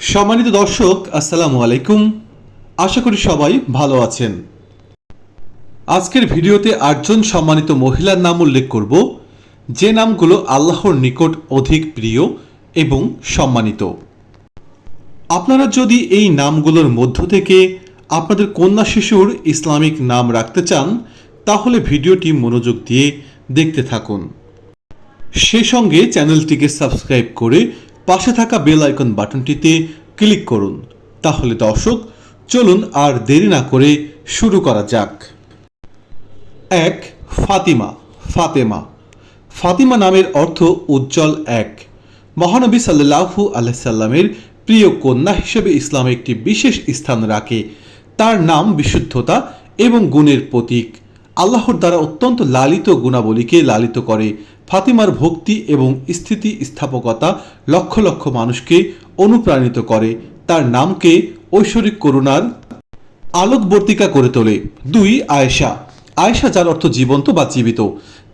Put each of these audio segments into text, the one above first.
সম্মানিত দর্শক, আসসালামু আলাইকুম। আশা করি সবাই ভালো আছেন। আজকের ভিডিওতে আটজন সম্মানিত মহিলার নাম উল্লেখ করব। যে নামগুলো আল্লাহর নিকট অধিক প্রিয় এবং সম্মানিত। আপনারা যদি এই নামগুলোর মধ্য থেকে আপনাদের কন্যা শিশুর ইসলামিক নাম রাখতে চান, তাহলে ভিডিওটি মনোযোগ দিয়ে দেখতে থাকুন। সে সঙ্গে চ্যানেলটিকে সাবস্ক্রাইব করে পাশে থাকা বেল আইকন বাটনটিতে ক্লিক করুন। তাহলে দর্শক, চলুন আর দেরি না করে শুরু করা যাক। এক, ফাতিমা, ফাতেমা। ফাতিমা নামের অর্থ উজ্জ্বল এক। মহানবী সাল্লাহু আলাইসাল্লামের প্রিয় কন্যা হিসেবে ইসলামে একটি বিশেষ স্থান রাখে। তার নাম বিশুদ্ধতা এবং গুণের প্রতীক। আল্লাহর দ্বারা অত্যন্ত লালিত গুণাবলীকে লালিত করে। ফাতিমার ভক্তি এবং স্থিতি স্থাপকতা লক্ষ লক্ষ মানুষকে অনুপ্রাণিত করে। তার নামকে ঐশ্বরিক করুণার আলোকবর্তিকা করে তোলে। দুই আয়েশা। আয়েশা যার অর্থ জীবন্ত বা জীবিত।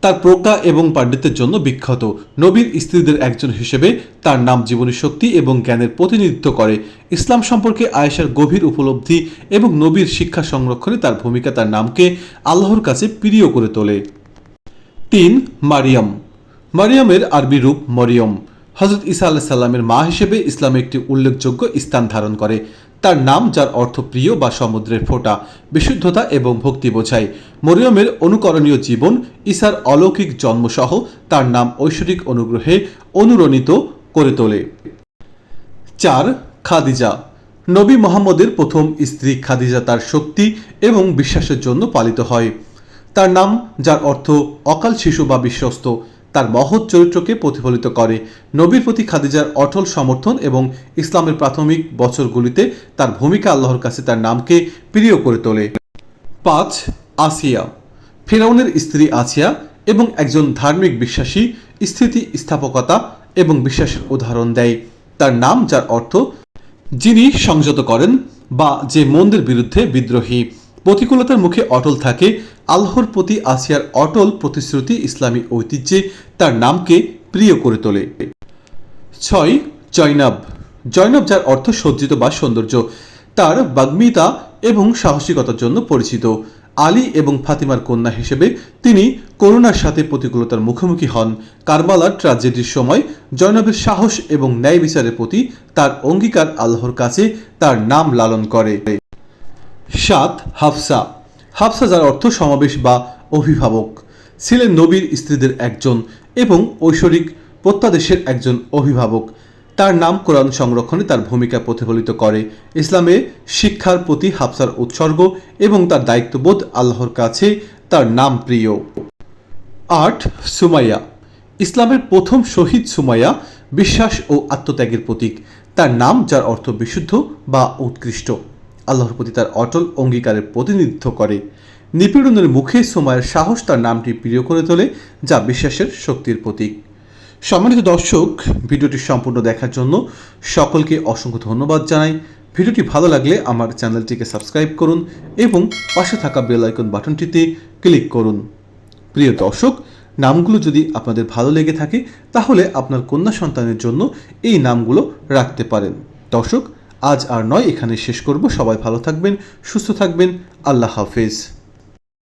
তার প্রজ্ঞা এবং পাণ্ডিত্যের জন্য বিখ্যাত। নবীর স্ত্রীদের একজন হিসেবে তার নাম জীবনী শক্তি এবং জ্ঞানের প্রতিনিধিত্ব করে। ইসলাম সম্পর্কে আয়েশার গভীর উপলব্ধি এবং নবীর শিক্ষা সংরক্ষণে তার ভূমিকা তার নামকে আল্লাহর কাছে প্রিয় করে তোলে। তিন, মারিয়াম। মারিয়ামের আরবি রূপ মরিয়ম। হজরত ইসা আল্লাহ সাল্লামের মা হিসেবে ইসলামে একটি উল্লেখযোগ্য স্থান ধারণ করে। তার নাম, যার অর্থ প্রিয় বা সমুদ্রের ফোঁটা, বিশুদ্ধতা এবং ভক্তি বোঝায়। মরিয়মের অনুকরণীয় জীবন ইসার অলৌকিক জন্মসহ তার নাম ঐশ্বরিক অনুগ্রহে অনুরণিত করে তোলে। চার, খাদিজা। নবী মোহাম্মদের প্রথম স্ত্রী খাদিজা তার শক্তি এবং বিশ্বাসের জন্য পালিত হয়। তার নাম, যার অর্থ অকাল শিশু বা বিশ্বস্ত। তার মহৎ চরিত্রকে প্রতিফলিত করে। নবীর প্রতি খাদিজার অটল সমর্থন এবং ইসলামের প্রাথমিক বছরগুলিতে তার ভূমিকা আল্লাহর কাছে তার নামকে প্রিয় করে তোলে। পাঁচ, আসিয়া। ফেরাউনের স্ত্রী আসিয়া এবং একজন ধার্মিক বিশ্বাসী স্থিতি স্থাপকতা এবং বিশ্বাসের উদাহরণ দেয়। তার নাম, যার অর্থ, যিনি সংযত করেন বা যে মন্দের বিরুদ্ধে বিদ্রোহী। প্রতিকূলতার মুখে অটল থাকে। আল্লাহর প্রতি আসিয়ার অটল প্রতিশ্রুতি ইসলামী ঐতিহ্যে তার নামকে প্রিয় করে তোলে। ছয় জৈনব জৈনব যার অর্থ সজ্জিত বা সৌন্দর্য। তার বাগ্মিতা এবং সাহসিকতার জন্য পরিচিত। আলী এবং ফাতিমার কন্যা হিসেবে তিনি করোনার সাথে প্রতিকূলতার মুখোমুখি হন। কারবালার ট্র্যাজেডির সময় জয়নবের সাহস এবং ন্যায় বিচারের প্রতি তার অঙ্গীকার আল্লাহর কাছে তার নাম লালন করে। সাত, হাফসা। হাফসা যার অর্থ সমাবেশ বা অভিভাবক। ছিলেন নবীর স্ত্রীদের একজন এবং ঐশ্বরিক প্রত্যাদেশের একজন অভিভাবক। তার নাম কোরআন সংরক্ষণে তার ভূমিকা প্রতিফলিত করে। ইসলামে শিক্ষার প্রতি হাফসার উৎসর্গ এবং তার দায়িত্ববোধ আল্লাহর কাছে তার নাম প্রিয়। আট, সুমাইয়া। ইসলামের প্রথম শহীদ সুমাইয়া বিশ্বাস ও আত্মত্যাগের প্রতীক। তার নাম, যার অর্থ বিশুদ্ধ বা উৎকৃষ্ট। আল্লাহর প্রতি তার অটল অঙ্গীকারের প্রতিনিধিত্ব করে। নিপীড়নের মুখে সুমায়ের সাহস তার নামটি প্রিয় করে তোলে, যা বিশ্বাসের শক্তির প্রতীক। সম্মানিত দর্শক, ভিডিওটি সম্পূর্ণ দেখার জন্য সকলকে অসংখ্য ধন্যবাদ জানাই। ভিডিওটি ভালো লাগলে আমার চ্যানেলটিকে সাবস্ক্রাইব করুন এবং পাশে থাকা বেল আইকন বাটনটিতে ক্লিক করুন। প্রিয় দর্শক, নামগুলো যদি আপনাদের ভালো লেগে থাকে, তাহলে আপনার কন্যা সন্তানের জন্য এই নামগুলো রাখতে পারেন। দর্শক আজ আর নয় এখানে শেষ করব। সবাই ভালো থাকবেন সুস্থ থাকবেন। আল্লাহ হাফেজ।